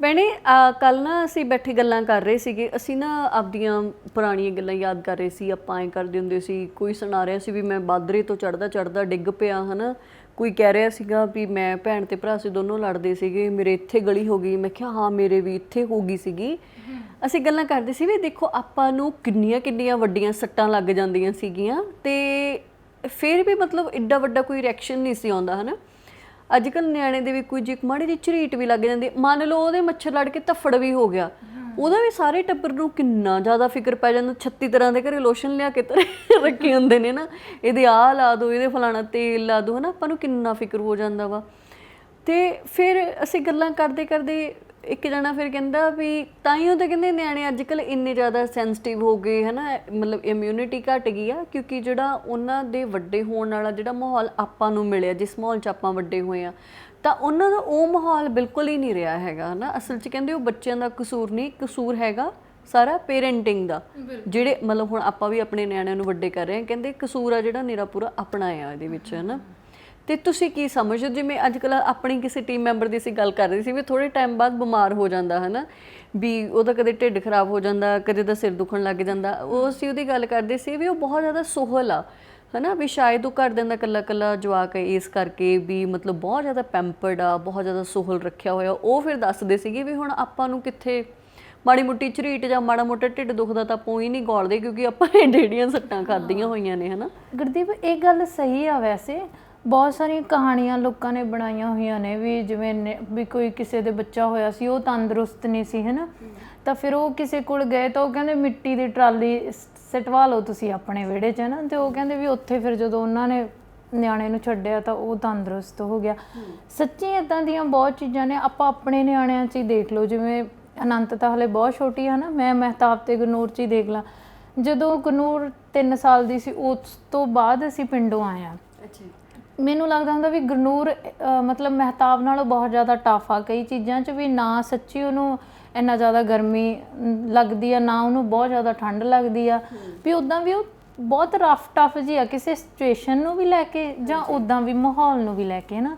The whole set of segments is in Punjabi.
ਭੈਣੇ ਕੱਲ ਨਾ ਅਸੀਂ ਬੈਠੇ ਗੱਲਾਂ ਕਰ ਰਹੇ ਸੀਗੇ। ਅਸੀਂ ਨਾ ਆਪਦੀਆਂ ਪੁਰਾਣੀਆਂ ਗੱਲਾਂ ਯਾਦ ਕਰ ਰਹੇ ਸੀ। ਆਪਾਂ ਐ ਕਰਦੇ ਹੁੰਦੇ ਸੀ, ਕੋਈ ਸੁਣਾ ਰਿਹਾ ਸੀ ਵੀ ਮੈਂ ਬਾਦਰੇ ਤੋਂ ਚੜਦਾ ਚੜਦਾ ਡਿੱਗ ਪਿਆ, ਹਨਾ? ਕੋਈ ਕਹਿ ਰਿਹਾ ਸੀਗਾ ਵੀ ਮੈਂ ਭੈਣ ਤੇ ਭਰਾ ਸੀ, ਦੋਨੋਂ ਲੜਦੇ ਸੀਗੇ। ਮੇਰੇ ਇੱਥੇ ਗਲੀ ਹੋ ਗਈ। ਮੈਂ ਕਿਹਾ, ਹਾਂ, ਮੇਰੇ ਵੀ ਇੱਥੇ ਹੋ ਗਈ ਸੀਗੀ। ਅਸੀਂ ਗੱਲਾਂ ਕਰਦੇ ਸੀ ਵੀ ਦੇਖੋ, ਆਪਾਂ ਨੂੰ ਕਿੰਨੀਆਂ ਕਿੰਨੀਆਂ ਵੱਡੀਆਂ ਸੱਟਾਂ ਲੱਗ ਜਾਂਦੀਆਂ ਸੀਗੀਆਂ ਤੇ ਫਿਰ ਵੀ ਮਤਲਬ ਐਡਾ ਵੱਡਾ ਕੋਈ ਰਿਐਕਸ਼ਨ ਨਹੀਂ ਸੀ ਆਉਂਦਾ, ਹਨਾ? ਅੱਜ ਕੱਲ ਨਿਆਣੇ ਦੇ ਵੀ ਕੋਈ ਜੇ ਮਾੜੀ ਜਿਹੀ ਝਰੀਟ ਵੀ ਲੱਗ ਜਾਂਦੀ, ਮੰਨ ਲਓ ਉਹਦੇ ਮੱਛਰ ਲੜ ਕੇ ਧੱਫੜ ਵੀ ਹੋ ਗਿਆ, ਉਹਦਾ ਵੀ ਸਾਰੇ ਟੱਬਰ ਨੂੰ ਕਿੰਨਾ ਜ਼ਿਆਦਾ ਫਿਕਰ ਪੈ ਜਾਂਦਾ 36 ਤਰ੍ਹਾਂ ਦੇ ਘਰੇ ਲੋਸ਼ਨ ਲਿਆ ਕੇ ਤਾਂ ਰੱਖੇ ਹੁੰਦੇ ਨੇ ਨਾ, ਇਹਦੇ ਆਹ ਲਾ ਦੋ, ਇਹਦੇ ਫਲਾਣਾ ਤੇਲ ਲਾ ਦੋ, ਹਨਾ, ਆਪਾਂ ਨੂੰ ਕਿੰਨਾ ਫਿਕਰ ਹੋ ਜਾਂਦਾ ਵਾ। ਤੇ ਫਿਰ ਅਸੀਂ ਗੱਲਾਂ ਕਰਦੇ ਕਰਦੇ ਇੱਕ ਜਣਾ ਫਿਰ ਕਹਿੰਦਾ ਵੀ ਤਾਂ ਹੀ ਉਹ ਤਾਂ ਕਹਿੰਦੇ ਨਿਆਣੇ ਅੱਜ ਕੱਲ ਇੰਨੇ ਜ਼ਿਆਦਾ ਸੈਂਸਿਟਿਵ ਹੋ ਗਏ ਹਨਾ? ਮਤਲਬ ਇਮਿਊਨਿਟੀ ਘਟ ਗਈ ਆ ਕਿਉਂਕਿ ਜਿਹੜਾ ਉਹਨਾਂ ਦੇ ਵੱਡੇ ਹੋਣ ਵਾਲਾ ਜਿਹੜਾ ਮਾਹੌਲ ਆਪਾਂ ਨੂੰ ਮਿਲਿਆ ਜਿਸ ਮਾਹੌਲ 'ਚ ਆਪਾਂ ਵੱਡੇ ਹੋਏ ਆ ਤਾਂ ਉਹਨਾਂ ਦਾ ਉਹ ਮਾਹੌਲ ਬਿਲਕੁਲ ਹੀ ਨਹੀਂ ਰਿਹਾ ਹੈਗਾ ਹਨਾ? ਅਸਲ 'ਚ ਕਹਿੰਦੇ ਉਹ ਬੱਚਿਆਂ ਦਾ ਕਸੂਰ ਨਹੀਂ ਕਸੂਰ ਹੈਗਾ ਸਾਰਾ ਪੇਰੈਂਟਿੰਗ ਦਾ ਜਿਹੜੇ ਮਤਲਬ ਹੁਣ ਆਪਾਂ ਵੀ ਆਪਣੇ ਨਿਆਣਿਆਂ ਨੂੰ ਵੱਡੇ ਕਰ ਰਹੇ ਹਾਂ ਕਹਿੰਦੇ ਕਸੂਰ ਆ ਜਿਹੜਾ ਨਿਰਾ ਪੂਰਾ ਆਪਣਾ ਆ ਇਹਦੇ ਵਿੱਚ ਹਨਾ? ਤੇ ਤੁਸੀਂ ਕੀ ਸਮਝਦੇ ਹੋ? ਜਿਵੇਂ ਅੱਜ ਕੱਲ ਆਪਣੀ ਕਿਸੇ ਟੀਮ ਮੈਂਬਰ ਦੀ ਅਸੀਂ ਗੱਲ ਕਰ ਰਹੇ ਸੀ ਵੀ ਥੋੜੇ ਟਾਈਮ ਬਾਅਦ ਬਿਮਾਰ ਹੋ ਜਾਂਦਾ ਹੈ ਨਾ ਵੀ ਉਹਦਾ ਕਦੇ ਢਿੱਡ ਖਰਾਬ ਹੋ ਜਾਂਦਾ ਕਦੇ ਦਾ ਸਿਰ ਦੁਖਣ ਲੱਗ ਜਾਂਦਾ। ਉਹ ਅਸੀਂ ਉਹਦੀ ਗੱਲ ਕਰਦੇ ਸੀ ਵੀ ਉਹ ਬਹੁਤ ਜ਼ਿਆਦਾ ਸੋਹਲ ਆ ਹਨਾ? ਵੀ ਸ਼ਾਇਦ ਉਹ ਕਰ ਦਿੰਦਾ ਕੱਲਾ ਕੱਲਾ ਜਵਾਕ ਇਸ ਕਰਕੇ ਵੀ ਮਤਲਬ ਬਹੁਤ ਜ਼ਿਆਦਾ ਪੈਂਪਰਡ ਆ ਬਹੁਤ ਜ਼ਿਆਦਾ ਸੋਹਲ ਰੱਖਿਆ ਹੋਇਆ। ਉਹ ਫਿਰ ਦੱਸਦੇ ਸੀਗੇ ਵੀ ਹੁਣ ਆਪਾਂ ਨੂੰ ਕਿੱਥੇ ਮਾੜੀ ਮੁੱਟੀ ਝਰੀਟ ਜਾਂ ਮਾੜਾ ਮੋਟਾ ਢਿੱਡ ਦੁਖਦਾ ਤਾਂ ਆਪਾਂ ਹੀ ਨਹੀਂ ਗੋਲਦੇ ਕਿਉਂਕਿ ਆਪਾਂ ਏਡੀਆਂ ਸੱਟਾਂ ਖਾਧੀਆਂ ਹੋਈਆਂ ਨੇ ਹਨਾ? ਗੁਰਦੀਪ ਇਹ ਗੱਲ ਸਹੀ ਆ ਵੈਸੇ। ਬਹੁਤ ਸਾਰੀਆਂ ਕਹਾਣੀਆਂ ਲੋਕਾਂ ਨੇ ਬਣਾਈਆਂ ਹੋਈਆਂ ਨੇ ਵੀ ਜਿਵੇਂ ਨੇ- ਵੀ ਕੋਈ ਕਿਸੇ ਦੇ ਬੱਚਾ ਹੋਇਆ ਸੀ, ਉਹ ਤੰਦਰੁਸਤ ਨਹੀਂ ਸੀ, ਹੈਨਾ? ਤਾਂ ਫਿਰ ਉਹ ਕਿਸੇ ਕੋਲ ਗਏ ਤਾਂ ਉਹ ਕਹਿੰਦੇ, ਮਿੱਟੀ ਦੀ ਟਰਾਲੀ ਸ- ਸਿਟਵਾ ਲਓ ਤੁਸੀਂ ਆਪਣੇ ਵਿਹੜੇ 'ਚ ਨਾ ਤੇ ਉਹ ਕਹਿੰਦੇ ਵੀ ਉੱਥੇ ਫਿਰ ਜਦੋਂ ਉਹਨਾਂ ਨੇ ਨਿਆਣੇ ਨੂੰ ਛੱਡਿਆ ਤਾਂ ਉਹ ਤੰਦਰੁਸਤ ਹੋ ਗਿਆ। ਸੱਚੀ ਇਦਾਂ ਦੀਆਂ ਬਹੁਤ ਚੀਜ਼ਾਂ ਨੇ, ਆਪਾਂ ਆਪਣੇ ਨਿਆਣਿਆਂ 'ਚ ਹੀ ਦੇਖ ਲਓ। ਜਿਵੇਂ ਅਨੰਤ ਤਾਂ ਹਲੇ ਬਹੁਤ ਛੋਟੀ ਹੈ ਨਾ ਮੈਂ ਮਹਿਤਾਬ ਤੇ ਗਨੂਰ 'ਚ ਹੀ ਦੇਖ ਲਾਂ। ਜਦੋਂ ਗਨੂਰ 3 ਸਾਲ ਦੀ ਸੀ, ਉਸ ਤੋਂ ਬਾਅਦ ਅਸੀਂ ਪਿੰਡੋਂ ਆਏ ਹਾਂ। ਅੱਛਾ। ਮੈਨੂੰ ਲੱਗਦਾ ਹੁੰਦਾ ਵੀ ਅਹ, ਮਤਲਬ ਮਹਿਤਾਬ ਨਾਲੋਂ ਬਹੁਤ ਜ਼ਿਆਦਾ ਟਫ ਆ। ਕਈ ਚੀਜ਼ਾਂ 'ਚ ਵੀ ਨਾ ਸੱਚੀ ਉਹਨੂੰ ਇੰਨਾ ਜ਼ਿਆਦਾ ਗਰਮੀ ਲੱਗਦੀ ਆ ਨਾ ਉਹਨੂੰ ਬਹੁਤ ਜ਼ਿਆਦਾ ਠੰਡ ਲੱਗਦੀ ਆ। ਵੀ ਉਦਾਂ ਵੀ ਉਹ ਬਹੁਤ ਰਫ ਟਫ ਜੀ ਆ ਕਿਸੇ ਸਿਚੁਏਸ਼ਨ ਨੂੰ ਵੀ ਲੈ ਕੇ ਜਾਂ ਉਦਾਂ ਵੀ ਮਾਹੌਲ ਨੂੰ ਵੀ ਲੈ ਕੇ ਨਾ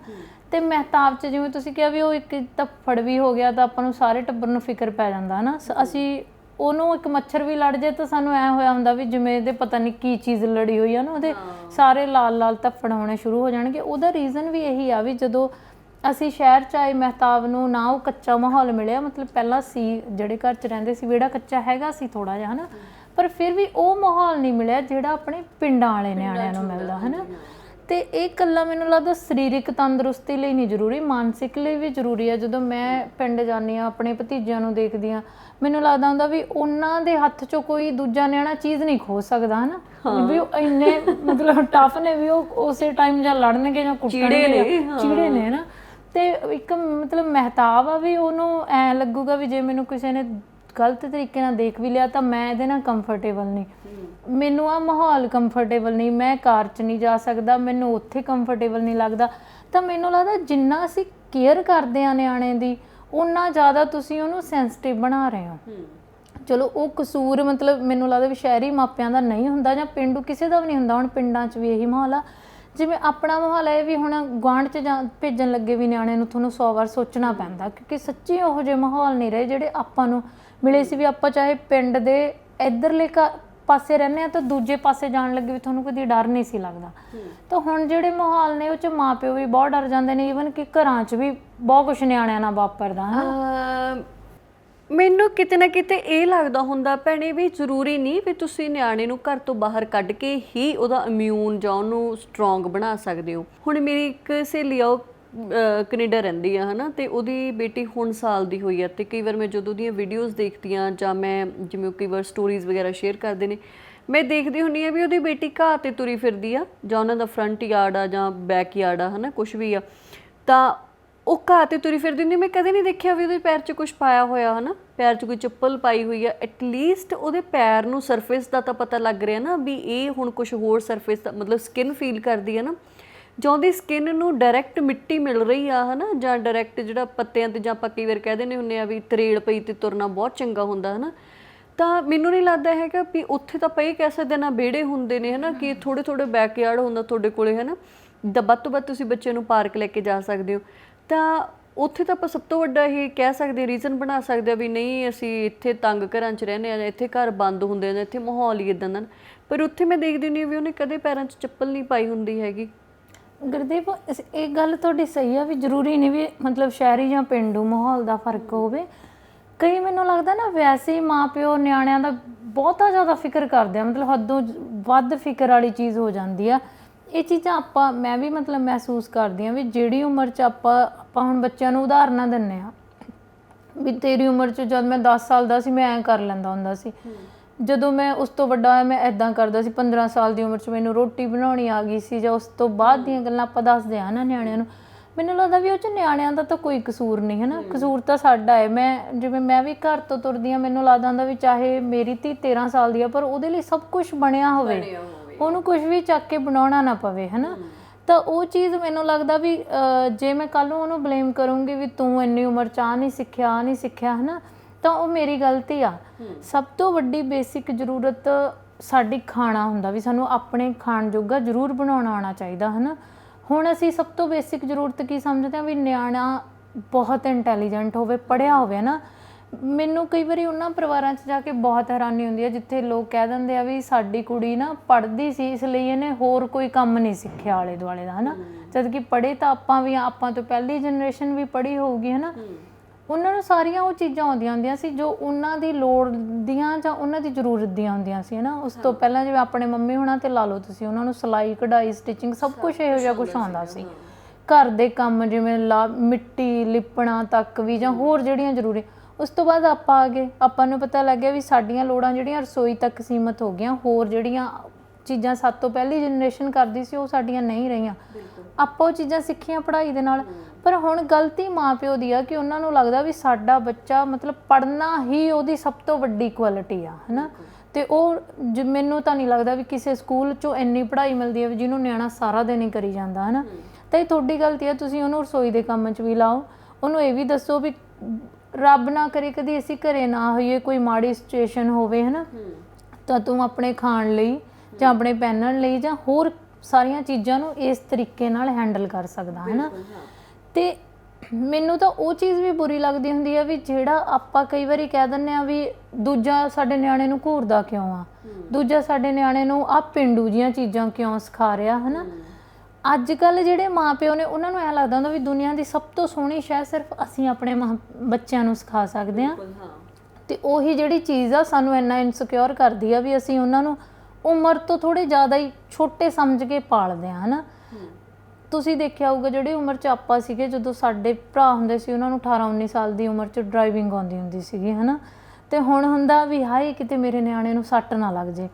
ਤੇ ਮਹਿਤਾਬ 'ਚ ਜਿਵੇਂ ਤੁਸੀਂ ਕਿਹਾ ਵੀ ਉਹ ਇੱਕ ਧੱਫੜ ਵੀ ਹੋ ਗਿਆ ਤਾਂ ਆਪਾਂ ਨੂੰ ਸਾਰੇ ਟੱਬਰ ਨੂੰ ਫਿਕਰ ਪੈ ਜਾਂਦਾ ਹਨਾ? ਸ- ਅਸੀਂ ਉਹਨੂੰ ਇੱਕ ਮੱਛਰ ਵੀ ਲੜ ਜੇ ਤਾਂ ਸਾਨੂੰ ਐ ਹੋਇਆ ਹੁੰਦਾ ਵੀ ਜਿਵੇਂ ਇਹਦੇ ਪਤਾ ਨਹੀਂ ਕੀ ਚੀਜ਼ ਲੜੀ ਹੋਈ ਆ ਨਾ ਉਹਦੇ ਸਾਰੇ ਲਾਲ ਲਾਲ ਧੱਫੜ ਹੋਣੇ ਸ਼ੁਰੂ ਹੋ ਜਾਣਗੇ। ਉਹਦਾ ਰੀਜ਼ਨ ਵੀ ਇਹੀ ਆ ਵੀ ਜਦੋਂ ਅਸੀਂ ਸ਼ਹਿਰ ਚ ਆਏ ਮਹਿਤਾਬ ਨੂੰ ਨਾ ਉਹ ਕੱਚਾ ਮਾਹੌਲ ਮਿਲਿਆ ਮਤਲਬ ਪਹਿਲਾਂ ਸੀ ਜਿਹੜੇ ਘਰ ਚ ਰਹਿੰਦੇ ਸੀ ਵਿਹੜਾ ਕੱਚਾ ਹੈਗਾ ਸੀ ਥੋੜਾ ਜਿਹਾ ਹਨਾ? ਪਰ ਫਿਰ ਵੀ ਉਹ ਮਾਹੌਲ ਨਹੀਂ ਮਿਲਿਆ ਜਿਹੜਾ ਆਪਣੇ ਪਿੰਡਾਂ ਵਾਲੇ ਨਿਆਣਿਆਂ ਨੂੰ ਮਿਲਦਾ ਹਨਾ? ਤੇ ਇਹ ਕੱਲਾ ਮੈਨੂੰ ਲੱਗਦਾ ਸਰੀਰਕ ਤੰਦਰੁਸਤੀ ਲਈ ਨਹੀਂ ਜ਼ਰੂਰੀ ਮਾਨਸਿਕ ਲਈ ਵੀ ਜ਼ਰੂਰੀ ਹੈ ਜਦੋਂ ਮੈਂ ਪਿੰਡ ਜਾਂਦੀ ਆ ਆਪਣੇ ਭਤੀਜਿਆਂ ਨੂੰ ਦੇਖਦੀ ਆ ਮੈਨੂੰ ਲੱਗਦਾ ਹੁੰਦਾ ਵੀ ਉਹਨਾਂ ਦੇ ਹੱਥ 'ਚੋਂ ਕੋਈ ਦੂਜਾ ਨਿਆਣਾ ਚੀਜ਼ ਨਹੀਂ ਖੋ ਸਕਦਾ ਹਨਾ? ਵੀ ਉਹ ਇੰਨੇ ਮਤਲਬ ਟਫ ਨੇ ਵੀ ਉਹ ਉਸੇ ਟਾਈਮ ਜਾਂ ਲੜਨਗੇ ਜਾਂ ਕੁੱਟਣਗੇ ਚੀੜੇ ਨੇ ਨਾ ਤੇ ਇੱਕ ਮਤਲਬ ਮਹਿਤਾਬ ਆ ਵੀ ਉਹਨੂੰ ਐ ਲੱਗੂਗਾ ਵੀ ਜੇ ਮੈਨੂੰ ਕਿਸੇ ਨੇ ਗਲਤ ਤਰੀਕੇ ਨਾਲ ਦੇਖ ਵੀ ਲਿਆ ਤਾਂ ਮੈਂ ਇਹਦੇ ਨਾਲ ਕੰਫਰਟੇਬਲ ਨਹੀਂ। ਮੈਨੂੰ ਆ ਮਾਹੌਲ ਕੰਫਰਟੇਬਲ ਨਹੀਂ ਮੈਂ ਕਾਰ 'ਚ ਨਹੀਂ ਜਾ ਸਕਦਾ ਮੈਨੂੰ ਉੱਥੇ ਕੰਫਰਟੇਬਲ ਨਹੀਂ ਲੱਗਦਾ। ਤਾਂ ਮੈਨੂੰ ਲੱਗਦਾ ਜਿੰਨਾ ਅਸੀਂ ਕੇਅਰ ਕਰਦੇ ਆ ਨਿਆਣੇ ਦੀ ਉਨਾ ਜ਼ਿਆਦਾ ਤੁਸੀਂ ਉਹਨੂੰ ਸੈਂਸਿਟਿਵ ਬਣਾ ਰਹੇ ਹੋ। ਚਲੋ ਉਹ ਕਸੂਰ ਮਤਲਬ ਮੈਨੂੰ ਲੱਗਦਾ ਵੀ ਸ਼ਹਿਰੀ ਮਾਪਿਆਂ ਦਾ ਨਹੀਂ ਹੁੰਦਾ ਜਾਂ ਪਿੰਡੂ ਕਿਸੇ ਦਾ ਵੀ ਨਹੀਂ ਹੁੰਦਾ ਹੁਣ ਪਿੰਡਾਂ 'ਚ ਵੀ ਇਹੀ ਮਾਹੌਲ ਆ। ਜਿਵੇਂ ਆਪਣਾ ਮਾਹੌਲ ਹੈ ਵੀ ਹੁਣ ਗੁਆਂਢ 'ਚ ਜਾਂ ਭੇਜਣ ਲੱਗੇ ਵੀ ਨਿਆਣੇ ਨੂੰ ਤੁਹਾਨੂੰ 100 ਵਾਰ ਸੋਚਣਾ ਪੈਂਦਾ ਕਿਉਂਕਿ ਸੱਚੀ ਉਹੋ ਜਿਹੇ ਮਾਹੌਲ ਨਹੀਂ ਰਹੇ ਜਿਹੜੇ ਆਪਾਂ ਨੂੰ ਮਿਲੇ ਸੀ ਵੀ ਆਪਾਂ ਚਾਹੇ ਪਿੰਡ ਦੇ ਇਧਰਲੇ ਕਾ ਪਾਸੇ ਰਹਿੰਦੇ ਆ ਤਾਂ ਦੂਜੇ ਪਾਸੇ ਜਾਣ ਲੱਗੇ ਵੀ ਤੁਹਾਨੂੰ ਕਦੀ ਡਰ ਨਹੀਂ ਸੀ ਲੱਗਦਾ। ਤਾਂ ਹੁਣ ਜਿਹੜੇ ਮਾਹੌਲ ਨੇ ਉਹ 'ਚ ਮਾਪਿਓ ਵੀ ਬਹੁਤ ਡਰ ਜਾਂਦੇ ਨੇ ਈਵਨ ਕਿ ਘਰਾਂ 'ਚ ਵੀ ਬਹੁਤ ਕੁਝ ਨਿਆਣਿਆਂ ਨਾਲ ਵਾਪਰਦਾ ਅਮ ਮੈਨੂੰ ਕਿਤੇ ਨਾ ਕਿਤੇ ਇਹ ਲੱਗਦਾ ਹੁੰਦਾ ਭੈਣੇ ਵੀ ਜ਼ਰੂਰੀ ਨਹੀਂ ਵੀ ਤੁਸੀਂ ਨਿਆਣੇ ਨੂੰ ਘਰ ਤੋਂ ਬਾਹਰ ਕੱਢ ਕੇ ਹੀ ਉਹਦਾ ਇਮਿਊਨ ਜਾਂ ਉਹਨੂੰ ਸਟਰੋਂਗ ਬਣਾ ਸਕਦੇ ਹੋ। ਹੁਣ ਮੇਰੀ ਇੱਕ ਸਹੇਲੀ ਆ ਉਹ ਅਹ, ਕੈਨੇਡਾ ਰਹਿੰਦੀ ਆ ਹਨਾ ਤੇ ਉਹਦੀ ਬੇਟੀ ਹੁਣ ਸਾਲ ਦੀ ਹੋਈ ਆ ਤੇ ਕਈ ਵਾਰ ਮੈਂ ਜਦੋਂ ਦੀਆਂ ਵੀਡੀਓਜ਼ ਦੇਖਦੀ ਆ ਜਾਂ ਮੈਂ ਜਿਵੇਂ ਉਹ ਕਈ ਵਾਰ ਸਟੋਰੀਜ਼ ਵਗੈਰਾ ਸ਼ੇਅਰ ਕਰਦੇ ਨੇ ਮੈਂ ਦੇਖਦੀ ਹੁੰਨੀ ਆ ਵੀ ਉਹਦੀ ਬੇਟੀ ਘਾਹ ਤੇ ਤੁਰੀ ਫਿਰਦੀ ਆ ਜਾਂ ਉਹਨਾਂ ਦਾ ਫਰੰਟ ਯਾਰਡ ਆ ਜਾਂ ਬੈਕ ਯਾਰਡ ਆ ਹਨਾ ਕੁਝ ਵੀ ਆ ਤਾਂ ਉਹ ਘਾਹ ਤੇ ਤੁਰੀ ਫਿਰਦੀ ਹੁੰਦੀ ਮੈਂ ਕਦੇ ਨਹੀਂ ਦੇਖਿਆ ਵੀ ਉਹਦੇ ਪੈਰ 'ਚ ਕੁਝ ਪਾਇਆ ਹੋਇਆ ਹਨਾ? ਪੈਰ 'ਚ ਕੋਈ ਚੱਪਲ ਪਾਈ ਹੋਈ ਆ ਐਟਲੀਸਟ ਉਹਦੇ ਪੈਰ ਨੂੰ ਸਰਫੇਸ ਦਾ ਤਾਂ ਪਤਾ ਲੱਗ ਰਿਹਾ ਨਾ ਵੀ ਇਹ ਹੁਣ ਕੁਝ ਹੋਰ ਸਰਫੇਸ ਦਾ ਮਤਲਬ ਸਕਿਨ ਫੀਲ ਕਰਦੀ ਹੈ ਨਾ। ਜਾਂ ਉਹਦੀ ਸਕਿਨ ਨੂੰ ਡਾਇਰੈਕਟ ਮਿੱਟੀ ਮਿਲ ਰਹੀ ਆ ਹਨਾ? ਜਾਂ ਡਾਇਰੈਕਟ ਜਿਹੜਾ ਪੱਤਿਆਂ ਤੇ ਜਾਂ ਆਪਾਂ ਕਈ ਵਾਰ ਕਹਿ ਦਿੰਦੇ ਹੁੰਨੇ ਆ ਵੀ ਤਰੇੜ ਪਈ ਤੇ ਤੁਰਨਾ ਬਹੁਤ ਚੰਗਾ ਹੁੰਦਾ ਹਨਾ? ਤਾਂ ਮੈਨੂੰ ਨਹੀਂ ਲੱਗਦਾ ਹੈਗਾ ਵੀ ਉੱਥੇ ਤਾਂ ਪਈ ਕਹਿ ਸਕਦੇ ਨਾ ਵਿਹੜੇ ਹੁੰਦੇ ਨੇ ਹਨਾ? ਕਿ ਥੋੜੇ ਥੋੜੇ ਬੈਕਯਾਰਡ ਹੁੰਦਾ ਤੁਹਾਡੇ ਕੋਲੇ ਹਨਾ? ਦਾ ਵੱਧ ਤੋਂ ਵੱਧ ਤੁਸੀਂ ਬੱਚੇ ਨੂੰ ਪਾਰਕ ਲੈ ਕੇ ਜਾ ਸਕਦੇ ਹੋ। ਤਾਂ ਉੱਥੇ ਤਾਂ ਆਪਾਂ ਸਭ ਤੋਂ ਵੱਡਾ ਇਹ ਕਹਿ ਸਕਦੇ ਰੀਜ਼ਨ ਬਣਾ ਸਕਦੇ ਆ ਵੀ ਨਹੀਂ, ਅਸੀਂ ਇੱਥੇ ਤੰਗ ਘਰਾਂ 'ਚ ਰਹਿੰਦੇ ਆ ਜਾਂ ਇੱਥੇ ਘਰ ਬੰਦ ਹੁੰਦੇ ਨੇ ਇੱਥੇ ਮਾਹੌਲ ਹੀ ਇਦਾਂ ਦਾ ਪਰ ਉੱਥੇ ਮੈਂ ਦੇਖਦੀ ਹੁੰਦੀ ਹਾਂ ਵੀ ਉਹਨੇ ਕਦੇ ਪੈਰਾਂ 'ਚ ਚੱਪਲ ਨਹੀਂ ਪਾਈ ਹੁੰਦੀ ਹੈਗੀ। ਗੁਰਦੀਪ, ਇਸ- ਇਹ ਗੱਲ ਤੁਹਾਡੀ ਸਹੀ ਆ ਵੀ ਜ਼ਰੂਰੀ ਨਹੀਂ ਵੀ ਮਤਲਬ ਸ਼ਹਿਰੀ ਜਾਂ ਪਿੰਡੂ ਮਾਹੌਲ ਦਾ ਫ਼ਰਕ ਹੋਵੇ। ਕਈ ਮੈਨੂੰ ਲੱਗਦਾ ਨਾ ਵੈਸੇ ਹੀ ਮਾਪਿਓ ਨਿਆਣਿਆਂ ਦਾ ਬਹੁਤਾ ਜ਼ਿਆਦਾ ਫਿਕਰ ਕਰਦੇ ਆ, ਮਤਲਬ ਹੱਦੋਂ ਵੱਧ ਫਿਕਰ ਵਾਲੀ ਚੀਜ਼ ਹੋ ਜਾਂਦੀ ਆ। ਇਹ ਚੀਜ਼ਾਂ ਆਪਾਂ ਮੈਂ ਵੀ ਮਤਲਬ ਮਹਿਸੂਸ ਕਰਦੀ ਆ ਵੀ ਜਿਹੜੀ ਉਮਰ 'ਚ ਆਪਾਂ ਆਪਾਂ ਹੁਣ ਬੱਚਿਆਂ ਨੂੰ ਉਦਾਹਰਨਾਂ ਦਿੰਨੇ ਆ ਵੀ ਤੇਰੀ ਉਮਰ 'ਚ ਜਦ ਮੈਂ 10 ਸਾਲ ਦਾ ਸੀ ਮੈਂ ਐਂ ਕਰ ਲੈਂਦਾ ਹੁੰਦਾ ਸੀ। ਜਦੋਂ ਮੈਂ ਉਸ ਤੋਂ ਵੱਡਾ ਹੋਇਆ ਮੈਂ ਐਦਾਂ ਕਰਦਾ ਸੀ 15 ਸਾਲ ਦੀ ਉਮਰ 'ਚ ਮੈਨੂੰ ਰੋਟੀ ਬਣਾਉਣੀ ਆ ਗਈ ਸੀ ਜਾਂ ਉਸ ਤੋਂ ਬਾਅਦ ਦੀਆਂ ਗੱਲਾਂ ਆਪਾਂ ਦੱਸਦੇ ਆ ਨਾ ਨਿਆਣਿਆਂ ਨੂੰ। ਮੈਨੂੰ ਲੱਗਦਾ ਵੀ ਉਹ 'ਚ ਨਿਆਣਿਆਂ ਦਾ ਤਾਂ ਕੋਈ ਕਸੂਰ ਨਹੀਂ ਹੈ। ਨਾ ਕਸੂਰ ਤਾਂ ਸਾਡਾ ਹੈ ਮੈਂ ਜਿਵੇਂ ਮੈਂ ਵੀ ਘਰ ਤੋਂ ਤੁਰਦੀ ਆ ਮੈਨੂੰ ਲੱਗਦਾ ਹੁੰਦਾ ਵੀ ਚਾਹੇ ਮੇਰੀ ਧੀ 13 ਸਾਲ ਦੀ ਆ ਪਰ ਉਹਦੇ ਲਈ ਸਭ ਕੁਝ ਬਣਿਆ ਹੋਵੇ। ਉਹਨੂੰ ਕੁਝ ਵੀ ਚੱਕ ਕੇ ਬਣਾਉਣਾ ਨਾ ਪਵੇ, ਹੈਨਾ? ਤਾਂ ਉਹ ਚੀਜ਼ ਮੈਨੂੰ ਲੱਗਦਾ ਵੀ ਜੇ ਮੈਂ ਕੱਲ ਨੂੰ ਉਹਨੂੰ ਬਲੇਮ ਕਰੂੰਗੀ ਵੀ ਤੂੰ ਇੰਨੀ ਉਮਰ ਚ ਆ ਨਹੀਂ ਸਿੱਖਿਆ, ਆਹ ਨਹੀਂ ਸਿੱਖਿਆ, ਹਨਾ? ਤਾਂ ਉਹ ਮੇਰੀ ਗਲਤੀ ਆ। ਸਭ ਤੋਂ ਵੱਡੀ ਬੇਸਿਕ ਜ਼ਰੂਰਤ ਸਾਡੀ ਖਾਣਾ ਹੁੰਦਾ ਵੀ ਸਾਨੂੰ ਆਪਣੇ ਖਾਣ ਜੋਗਾ ਜ਼ਰੂਰ ਬਣਾਉਣਾ ਆਉਣਾ ਚਾਹੀਦਾ, ਹਨਾ? ਹੁਣ ਅਸੀਂ ਸਭ ਤੋਂ ਬੇਸਿਕ ਜ਼ਰੂਰਤ ਕੀ ਸਮਝਦੇ ਹਾਂ ਵੀ ਨਿਆਣਾ ਬਹੁਤ ਇੰਟੈਲੀਜੈਂਟ ਹੋਵੇ, ਪੜ੍ਹਿਆ ਹੋਵੇ ਨਾ ਮੈਨੂੰ ਕਈ ਵਾਰੀ ਉਹਨਾਂ ਪਰਿਵਾਰਾਂ 'ਚ ਜਾ ਕੇ ਬਹੁਤ ਹੈਰਾਨੀ ਹੁੰਦੀ ਹੈ ਜਿੱਥੇ ਲੋਕ ਕਹਿ ਦਿੰਦੇ ਆ ਵੀ ਸਾਡੀ ਕੁੜੀ ਨਾ ਪੜ੍ਹਦੀ ਸੀ ਇਸ ਲਈ ਇਹਨੇ ਹੋਰ ਕੋਈ ਕੰਮ ਨਹੀਂ ਸਿੱਖਿਆ ਆਲੇ ਦੁਆਲੇ ਦਾ ਹਨਾ? ਜਦ ਕਿ ਪੜ੍ਹੇ ਤਾਂ ਆਪਾਂ ਵੀ ਆਪਾਂ ਤੋਂ ਪਹਿਲੀ ਜਨਰੇਸ਼ਨ ਵੀ ਪੜ੍ਹੀ ਹੋਊਗੀ ਹਨਾ? ਉਹਨਾਂ ਨੂੰ ਸਾਰੀਆਂ ਉਹ ਚੀਜ਼ਾਂ ਆਉਂਦੀਆਂ ਹੁੰਦੀਆਂ ਸੀ ਜੋ ਉਹਨਾਂ ਦੀ ਲੋੜ ਦੀਆਂ ਜਾਂ ਉਹਨਾਂ ਦੀ ਜ਼ਰੂਰਤ ਦੀਆਂ ਹੁੰਦੀਆਂ ਸੀ ਹਨਾ? ਉਸ ਤੋਂ ਪਹਿਲਾਂ ਜਿਵੇਂ ਆਪਣੇ ਮੰਮੀ ਹੁਣਾਂ ਤੇ ਲਾ ਲਓ ਤੁਸੀਂ ਉਹਨਾਂ ਨੂੰ ਸਿਲਾਈ ਕਢਾਈ ਸਟਿਚਿੰਗ ਸਭ ਕੁਝ ਇਹੋ ਜਿਹਾ ਕੁਝ ਆਉਂਦਾ ਸੀ ਘਰ ਦੇ ਕੰਮ ਜਿਵੇਂ ਲਾ ਮਿੱਟੀ ਲਿਪਣਾ ਤੱਕ ਵੀ ਜਾਂ ਹੋਰ ਜਿਹੜੀਆਂ ਜ਼ਰੂਰੀ ਉਸ ਤੋਂ ਬਾਅਦ ਆਪਾਂ ਆ ਗਏ। ਆਪਾਂ ਨੂੰ ਪਤਾ ਲੱਗਿਆ ਵੀ ਸਾਡੀਆਂ ਲੋੜਾਂ ਜਿਹੜੀਆਂ ਰਸੋਈ ਤੱਕ ਸੀਮਤ ਹੋ ਗਈਆਂ। ਹੋਰ ਜਿਹੜੀਆਂ ਚੀਜ਼ਾਂ ਸਭ ਤੋਂ ਪਹਿਲੀ ਜਨਰੇਸ਼ਨ ਕਰਦੀ ਸੀ ਉਹ ਸਾਡੀਆਂ ਨਹੀਂ ਰਹੀਆਂ। ਆਪਾਂ ਉਹ ਚੀਜ਼ਾਂ ਸਿੱਖੀਆਂ ਪੜ੍ਹਾਈ ਦੇ ਨਾਲ। ਪਰ ਹੁਣ ਗਲਤੀ ਮਾਪਿਓ ਦੀ ਆ ਕਿ ਉਹਨਾਂ ਨੂੰ ਲੱਗਦਾ ਵੀ ਸਾਡਾ ਬੱਚਾ ਮਤਲਬ ਪੜ੍ਹਨਾ ਹੀ ਉਹਦੀ ਸਭ ਤੋਂ ਵੱਡੀ ਕੁਆਲਿਟੀ ਆ ਹਨਾ? ਤੇ ਉਹ ਜ- ਮੈਨੂੰ ਤਾਂ ਨਹੀਂ ਲੱਗਦਾ ਵੀ ਕਿਸੇ ਸਕੂਲ 'ਚੋਂ ਇੰਨੀ ਪੜ੍ਹਾਈ ਮਿਲਦੀ ਹੈ ਜਿਹਨੂੰ ਨਿਆਣਾ ਸਾਰਾ ਦਿਨ ਹੀ ਕਰੀ ਜਾਂਦਾ ਹਨਾ? ਤਾਂ ਇਹ ਤੁਹਾਡੀ ਗਲਤੀ ਹੈ ਤੁਸੀਂ ਉਹਨੂੰ ਰਸੋਈ ਦੇ ਕੰਮ 'ਚ ਵੀ ਲਾਓ। ਉਹਨੂੰ ਇਹ ਵੀ ਦੱਸੋ ਵੀ ਰੱਬ ਨਾ ਕਰੇ ਕਦੀ ਅਸੀਂ ਘਰੇ ਨਾ ਹੋਈਏ ਕੋਈ ਮਾੜੀ ਸਿਚੁਏਸ਼ਨ ਹੋਵੇ ਹਨਾ? ਤਾਂ ਤੂੰ ਆਪਣੇ ਖਾਣ ਲਈ ਜਾਂ ਆਪਣੇ ਪਹਿਨਣ ਲਈ ਜਾਂ ਹੋਰ ਸਾਰੀਆਂ ਚੀਜ਼ਾਂ ਨੂੰ ਇਸ ਤਰੀਕੇ ਨਾਲ ਹੈਂਡਲ ਕਰ ਸਕਦਾ ਹੈ। ਨਾ ਤੇ ਮੈਨੂੰ ਤਾਂ ਉਹ ਚੀਜ਼ ਵੀ ਬੁਰੀ ਲੱਗਦੀ ਹੁੰਦੀ ਆ ਵੀ ਜਿਹੜਾ ਆਪਾਂ ਕਈ ਵਾਰੀ ਕਹਿ ਦਿੰਨੇ ਆ ਵੀ ਦੂਜਾ ਸਾਡੇ ਨਿਆਣੇ ਨੂੰ ਘੂਰਦਾ ਕਿਉਂ ਆ? ਦੂਜਾ ਸਾਡੇ ਨਿਆਣੇ ਨੂੰ ਆ ਪਿੰਡੂ ਜੀਆਂ ਚੀਜ਼ਾਂ ਕਿਉਂ ਸਿਖਾ ਰਿਹਾ ਹਨਾ? ਅੱਜ ਕੱਲ ਜਿਹੜੇ ਮਾਪਿਓ ਨੇ ਉਹਨਾਂ ਨੂੰ ਐ ਲੱਗਦਾ ਹੁੰਦਾ ਵੀ ਦੁਨੀਆ ਦੀ ਸਭ ਤੋਂ ਸੋਹਣੀ ਸ਼ੈ ਸਿਰਫ ਅਸੀਂ ਆਪਣੇ ਬੱਚਿਆਂ ਨੂੰ ਸਿਖਾ ਸਕਦੇ ਆ ਤੇ ਉਹੀ ਜਿਹੜੀ ਚੀਜ਼ ਆ ਸਾਨੂੰ ਇੰਨਾ ਇਨਸਿਕਿਉਰ ਕਰਦੀ ਆ ਵੀ ਅਸੀਂ ਉਹਨਾਂ ਨੂੰ ਉਮਰ ਤੋਂ ਥੋੜੇ ਜ਼ਿਆਦਾ ਹੀ ਛੋਟੇ ਸਮਝ ਕੇ ਪਾਲਦੇ ਆ ਹਨਾ? ਤੁਸੀਂ ਦੇਖਿਆ ਹੋਊਗਾ ਜਿਹੜੀ ਉਮਰ 'ਚ ਆਪਾਂ ਸੀਗੇ ਜਦੋਂ ਸਾਡੇ ਭਰਾ ਹੁੰਦੇ ਸੀ ਉਹਨਾਂ ਨੂੰ 18 19 ਸਾਲ ਦੀ ਉਮਰ 'ਚ ਡਰਾਈਵਿੰਗ ਆਉਂਦੀ ਹੁੰਦੀ ਸੀਗੀ ਹਨਾ? ਤੇ ਹੁਣ ਹੁੰਦਾ ਵੀ ਹਾਏ ਕਿਤੇ ਮੇਰੇ ਨਿਆਣੇ ਨੂੰ ਸੱਟ ਨਾ ਲੱਗ ਜੇ।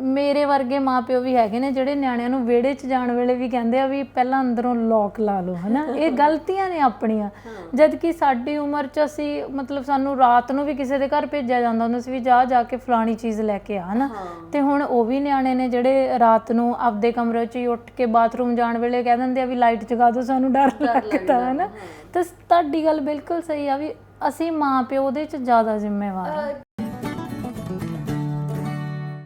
ਮੇਰੇ ਵਰਗੇ ਮਾਪਿਓ ਵੀ ਹੈਗੇ ਨੇ ਜਿਹੜੇ ਨਿਆਣਿਆਂ ਨੂੰ ਵਿਹੜੇ 'ਚ ਜਾਣ ਵੇਲੇ ਵੀ ਕਹਿੰਦੇ ਆ ਵੀ ਪਹਿਲਾਂ ਅੰਦਰੋਂ ਲੋਕ ਲਾ ਲਓ ਹਨਾ? ਇਹ ਗਲਤੀਆਂ ਨੇ ਆਪਣੀਆਂ। ਜਦ ਕਿ ਸਾਡੀ ਉਮਰ 'ਚ ਅਸੀਂ ਮਤਲਬ ਸਾਨੂੰ ਰਾਤ ਨੂੰ ਵੀ ਕਿਸੇ ਦੇ ਘਰ ਭੇਜਿਆ ਜਾਂਦਾ ਹੁੰਦਾ ਸੀ ਵੀ ਜਾ ਜਾ ਕੇ ਫਲਾਣੀ ਚੀਜ਼ ਲੈ ਕੇ ਆ ਹਨਾ? ਤੇ ਹੁਣ ਉਹ ਵੀ ਨਿਆਣੇ ਨੇ ਜਿਹੜੇ ਰਾਤ ਨੂੰ ਆਪਦੇ ਕਮਰੇ 'ਚ ਹੀ ਉੱਠ ਕੇ ਬਾਥਰੂਮ ਜਾਣ ਵੇਲੇ ਕਹਿ ਦਿੰਦੇ ਆ ਵੀ ਲਾਈਟ ਜਗਾ ਦਿਓ ਸਾਨੂੰ ਡਰ ਲੱਗਦਾ ਹੈ। ਨਾ ਤਾਂ ਤੁਹਾਡੀ ਗੱਲ ਬਿਲਕੁਲ ਸਹੀ ਆ ਵੀ ਅਸੀਂ ਮਾਂ ਪਿਓ ਉਹਦੇ 'ਚ ਜ਼ਿਆਦਾ ਜ਼ਿੰਮੇਵਾਰ ਆ।